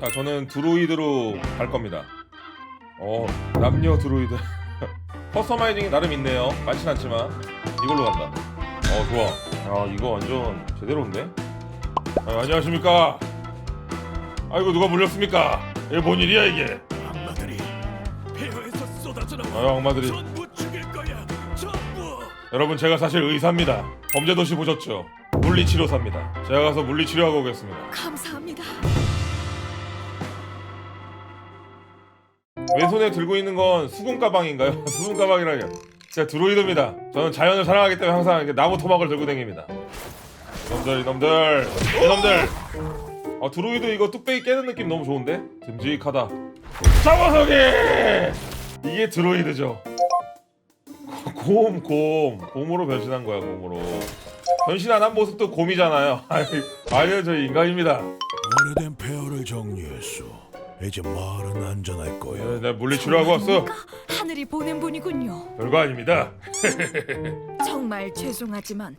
자 저는 드로이드로 갈 겁니다. 어 남녀 드로이드. 커스터마이징이 나름 있네요. 많진 않지만. 이걸로 간다. 어 좋아. 야 이거 완전 제대로인데? 아, 안녕하십니까? 아이고 누가 물렸습니까? 이게 뭔 일이야 이게? 악마들이 폐허에서 쏟아져 아 나와 악마들이. 전부 죽일 거야 전부. 여러분 제가 사실 의사입니다. 범죄도시 보셨죠? 물리치료사입니다. 제가 가서 물리치료하고 오겠습니다. 감사합니다. 왼손에 들고 있는 건 수군 가방인가요? 수군 가방이라뇨. 제가 드로이드입니다. 저는 자연을 사랑하기 때문에 항상 나무 토막을 들고 다닙니다. 이놈들, 이놈들, 이놈들. 아 드로이드 이거 뚝배기 깨는 느낌 너무 좋은데? 듬직하다. 잡아서기! 이게 드로이드죠. 곰, 곰, 곰으로 변신한 거야, 곰으로. 변신 안 한 모습도 곰이잖아요. 아니, 아니요, 저 인간입니다. 오래된 폐허를 정리했어 이제 마을은 안전할 거야 네, 내가 물리치료 하고 왔어. 정말입니까? 하늘이 보낸 분이군요. 별거 아닙니다. 정말 죄송하지만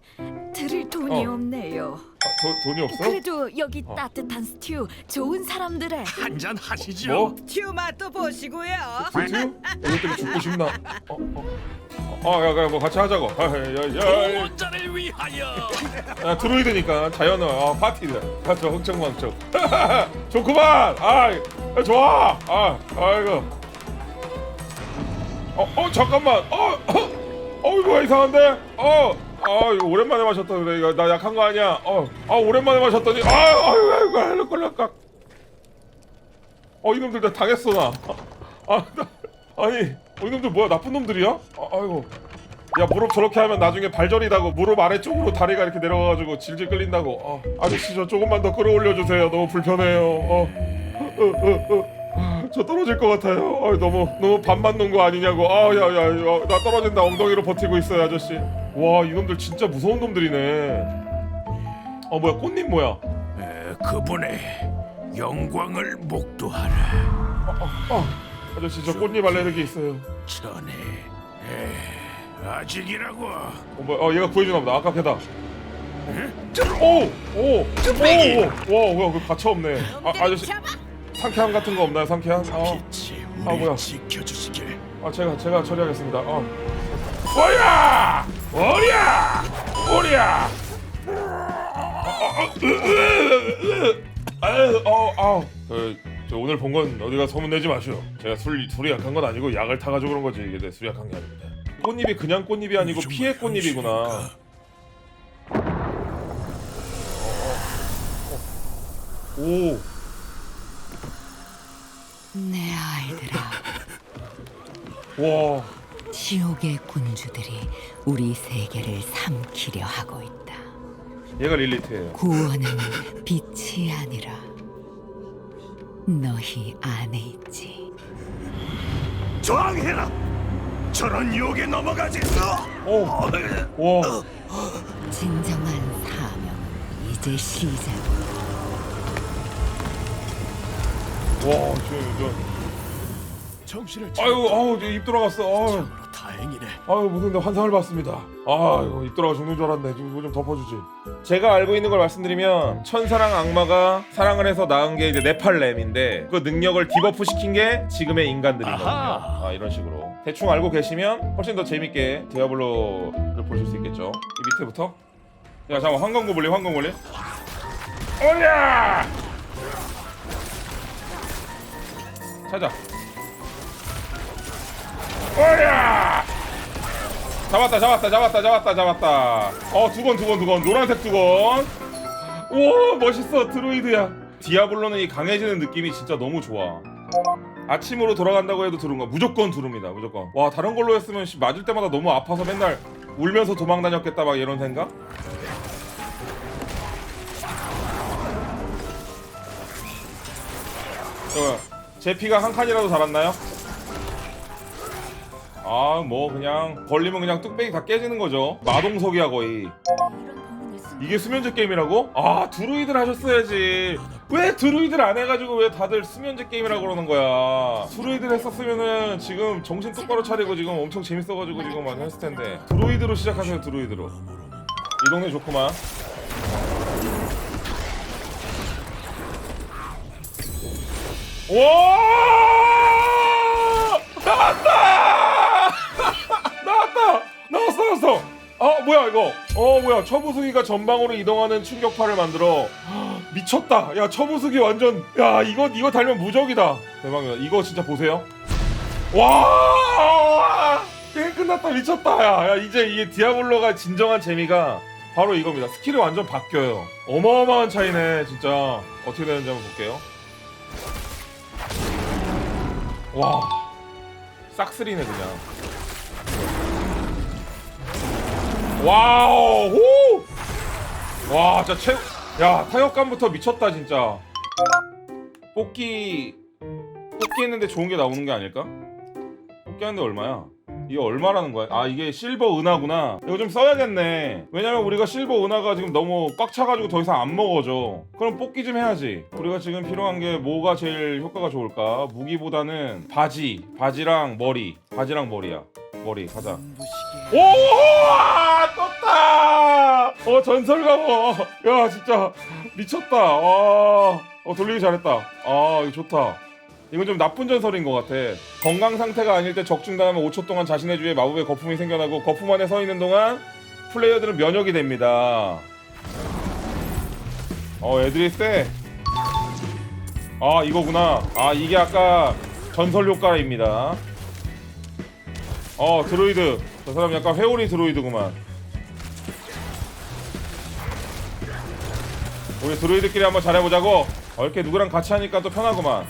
드릴 돈이 어. 없네요. 아, 도, 돈이 없어? 그래도 여기 어. 따뜻한 스튜 좋은 사람들의 한잔 하시죠 뭐? 튜 맛도 보시고요. 스튜? 이것 때문에 죽고 싶나? 어, 어. 아, 야, 야, 뭐 같이 하자고. 아, 야, 야, 야, 원자를 위하여 야, 드로이드니까 자연어, 아, 파티다. 아, 저 흥청망청. 좋구만. 아, 야, 좋아. 아, 아이고. 어, 어, 잠깐만. 어, 어, 어, 이거 이상한데? 어, 아, 오랜만에 마셨다 그래. 이거 나 약한 거 아니야? 어, 아, 오랜만에 마셨더니, 아, 아이고, 아이고, 꼴락깍. 어, 이놈들 나 당했어 나. 아, 나, 아니, 어, 이놈들 뭐야? 나쁜 놈들이야? 아, 아이고. 야 무릎 저렇게 하면 나중에 발저리다고 무릎 아래쪽으로 다리가 이렇게 내려가가지고 질질 끌린다고 어. 아저씨 저 조금만 더 끌어올려 주세요 너무 불편해요 어. 저 떨어질 것 같아요. 어, 너무 너무 반만 놓은 거 아니냐고. 아야야 나 떨어진다. 엉덩이로 버티고 있어요 아저씨. 와 이놈들 진짜 무서운 놈들이네. 어 뭐야 꽃님 뭐야? 에, 그분의 영광을 목도하라. 어, 아저씨 저 꽃잎 알레르기 있어요. 전에 에, 아직이라고. 어 뭐야 어 얘가 구해주나 보다. 아까 걔다. 오오 오 오 와 뭐야 그 가차 없네. 아, 아저씨 상쾌함 같은 거 없나요 상쾌함 어. 빛이 아, 우리 뭐야. 지켜주시길 아 제가 제가 처리하겠습니다. 어. 뭐야? 뭐야? 뭐야? 아유, 어, 아, 그, 저 오늘 본 건 어디가 소문내지 마시오. 제가 술 술이 약한 건 아니고 약을 타가지고 그런 거지 이게 내 술이 약한 게 아닙니다. 꽃잎이 그냥 꽃잎이 아니고 피해 꽃잎이구나. 현실인가? 오, 내 아이들아, 와, 지옥의 군주들이 우리 세계를 삼키려 하고 있다. 얘가 릴리트예요. 구원은 빛이 아니라 너희 안에 있지. 저항해라 저런 유혹에 넘어가겠어 오, 와, 진정한 사명은 이제 시작이다. 와, 정신을 저, 아유, 아우, 입 돌아갔어. 아유. 다행이네 아유 무슨 데 환상을 봤습니다. 아유 입더라가 죽는 줄 알았네. 지금 이거 좀 덮어주지. 제가 알고 있는 걸 말씀드리면 천사랑 악마가 사랑을 해서 낳은 게 이제 네팔렘인데 그 능력을 디버프 시킨 게 지금의 인간들이거든요. 아하. 아 이런 식으로 대충 알고 계시면 훨씬 더 재밌게 디아블로를 보실 수 있겠죠. 이 밑에부터. 야 잠깐 황금고 볼래 황금 볼래? 올려! 찾아. 올려! 잡았다 잡았다 잡았다 잡았다 잡았다. 어 두 건 두 건 두 건 노란색 두 건 오 멋있어 드로이드야. 디아블로는 이 강해지는 느낌이 진짜 너무 좋아. 아침으로 돌아간다고 해도 두른 거. 무조건 두릅니다 무조건. 와 다른 걸로 했으면 씨, 맞을 때마다 너무 아파서 맨날 울면서 도망 다녔겠다 막 이런 생각? 저 제 피가 한 칸이라도 달았나요? 아 뭐 그냥 걸리면 그냥 뚝배기 다 깨지는 거죠. 마동석이야 거의 이게 수면제 게임이라고? 아 드루이드를 하셨어야지. 왜 드루이드를 안 해가지고 왜 다들 수면제 게임이라고 그러는 거야? 드루이드를 했었으면은 지금 정신 똑바로 차리고 지금 엄청 재밌어가지고 지금 많이 했을 텐데. 드루이드로 시작하세요 드루이드로. 이 동네 좋구만 와 나왔다! 나왔다! 나왔어 나왔어! 아 뭐야 이거? 어 뭐야 처부수기가 전방으로 이동하는 충격파를 만들어. 미쳤다! 야 처부수기 완전 야 이거 이거 달면 무적이다. 대박이다. 이거 진짜 보세요. 와! 게임 끝났다. 미쳤다. 야, 야 이제 이게 디아블로가 진정한 재미가 바로 이겁니다. 스킬이 완전 바뀌어요. 어마어마한 차이네 진짜. 어떻게 되는지 한번 볼게요 와 싹쓸이네 그냥 와우 후! 와 진짜 최... 야 타격감부터 미쳤다 진짜 뽑기 뽑기 했는데 좋은 게 나오는 게 아닐까? 뽑기 하는데 얼마야? 이게 얼마라는 거야? 아 이게 실버 은하구나 이거 좀 써야겠네 왜냐면 우리가 실버 은하가 지금 너무 꽉 차가지고 더 이상 안 먹어져 그럼 뽑기 좀 해야지 우리가 지금 필요한 게 뭐가 제일 효과가 좋을까 무기보다는 바지 바지랑 머리 바지랑 머리야 머리 가자 오! 아, 떴다! 어, 전설 가보. 야, 진짜 미쳤다. 와. 어, 돌리기 잘했다. 아, 이거 좋다. 이건 좀 나쁜 전설인 것 같아. 건강 상태가 아닐 때 적중당하면 5초 동안 자신의 주위에 마법의 거품이 생겨나고 거품 안에 서 있는 동안 플레이어들은 면역이 됩니다. 어, 애들이 세. 아, 이거구나. 아, 이게 아까 전설 효과입니다. 어 드로이드 저 사람 약간 회오리 드로이드구만 우리 드로이드끼리 한번 잘해보자고 어, 이렇게 누구랑 같이 하니까 또 편하구만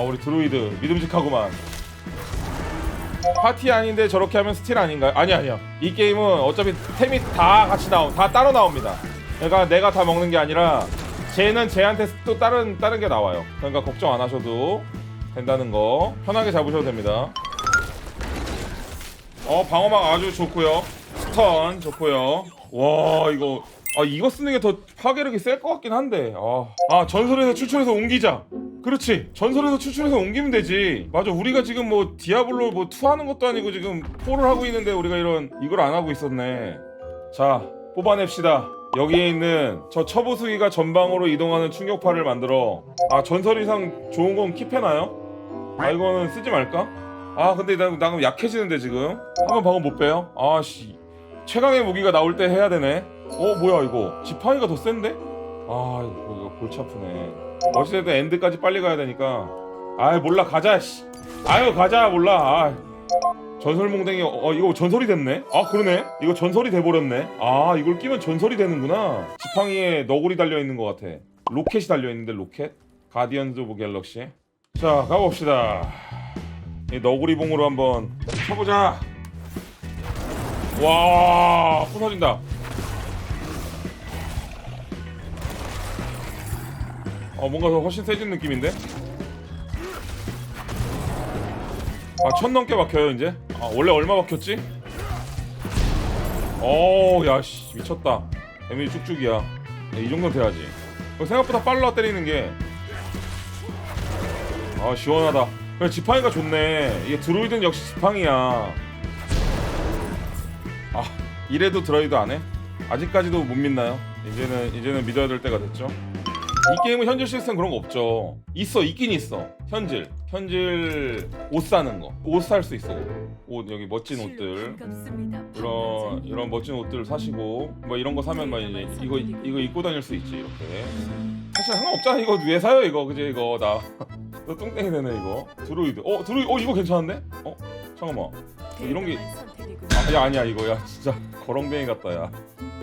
어 우리 드로이드 믿음직하구만 파티 아닌데 저렇게 하면 스틸 아닌가요? 아니 아니야 이 게임은 어차피 템이 다 같이 나오 다 따로 나옵니다 그러니까 내가 다 먹는 게 아니라 쟤는 쟤한테 또 다른 다른 게 나와요 그러니까 걱정 안 하셔도 된다는 거 편하게 잡으셔도 됩니다. 어 방어막 아주 좋고요. 스턴 좋고요. 와 이거 아 이거 쓰는 게 더 파괴력이 셀 것 같긴 한데 아, 아 전설에서 추출해서 옮기자. 그렇지 전설에서 추출해서 옮기면 되지. 맞아 우리가 지금 뭐 디아블로 뭐 투 하는 것도 아니고 지금 포를 하고 있는데 우리가 이런 이걸 안 하고 있었네. 자 뽑아냅시다. 여기에 있는 저 처보수기가 전방으로 이동하는 충격파를 만들어 아 전설 이상 좋은 건 킵해놔요? 아 이거는 쓰지 말까? 아 근데 나, 나 그럼 약해지는데 지금 한번 방금 못 빼요? 아씨 최강의 무기가 나올 때 해야 되네 어 뭐야 이거? 지팡이가 더 센데? 아 이거, 이거 골치 아프네. 어찌됐든 엔드까지 빨리 가야 되니까. 아 몰라 가자 씨. 아유 가자 몰라. 아. 전설몽댕이 어 이거 전설이 됐네? 아 그러네. 이거 전설이 돼버렸네. 아 이걸 끼면 전설이 되는구나. 지팡이에 너구리 달려있는 것 같아. 로켓이 달려있는데 로켓? 가디언즈 오브 갤럭시 자 가봅시다. 이 너구리봉으로 한번 쳐보자. 와 부서진다 어 뭔가 더 훨씬 세진 느낌인데? 아천 넘게 박혀요 이제? 아 원래 얼마 박혔지? 어우 야씨 미쳤다. 데미지 쭉쭉이야. 야, 이 정도는 돼야지. 어, 생각보다 빨라 때리는 게. 아 시원하다. 그래 지팡이가 좋네. 이게 드로이드는 역시 지팡이야. 아 이래도 드로이드 안 해? 아직까지도 못 믿나요? 이제는 이제는 믿어야 될 때가 됐죠 이 게임은 현질 시스템 그런 거 없죠. 있어 있긴 있어. 현질. 현질 옷 사는 거 옷 살 수 있어. 옷 여기 멋진 옷들. 이런 이런 멋진 옷들 사시고 뭐 이런 거 사면 막 이제 이거 이거 입고 다닐 수 있지 이렇게. 사실 상관없잖아. 이거 왜 사요 이거? 그지 이거 나너 뚱땡이 되네 이거. 드로이드. 어 드로이 어 이거 괜찮은데? 어? 잠깐만. 뭐 이런 게 아, 야 아니야 이거. 야 진짜. 거렁뱅이 같다 야.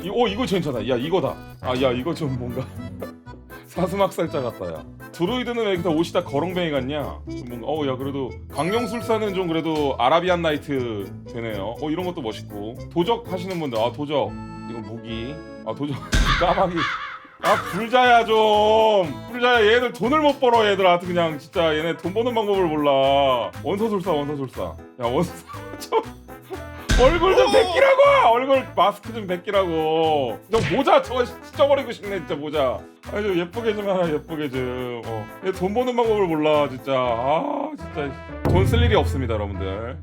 이, 어 이거 괜찮아 야 이거다. 아 야 이거 좀 뭔가 사스막살자 같다 야 드로이드는 왜 다 옷이 다 거렁뱅이 같냐? 좀 뭔가 어야 그래도 강령술사는 좀 그래도 아라비안 나이트 되네요. 어 이런 것도 멋있고. 도적 하시는 분들 아 도적. 이거 무기. 아 도적. 까마귀. 아 불자야 좀. 불자야 얘들 돈을 못 벌어 얘들. 아주 그냥 진짜 얘네 돈 버는 방법을 몰라. 원서술사 원서술사. 야 원서 좀 얼굴 좀 벗기라고! 얼굴 마스크 좀 벗기라고. 저 모자 저거 찢어버리고 싶네 진짜 모자. 아주 예쁘게 좀 하라 예쁘게 좀어돈 버는 방법을 몰라 진짜. 아 진짜. 돈 쓸 일이 없습니다 여러분들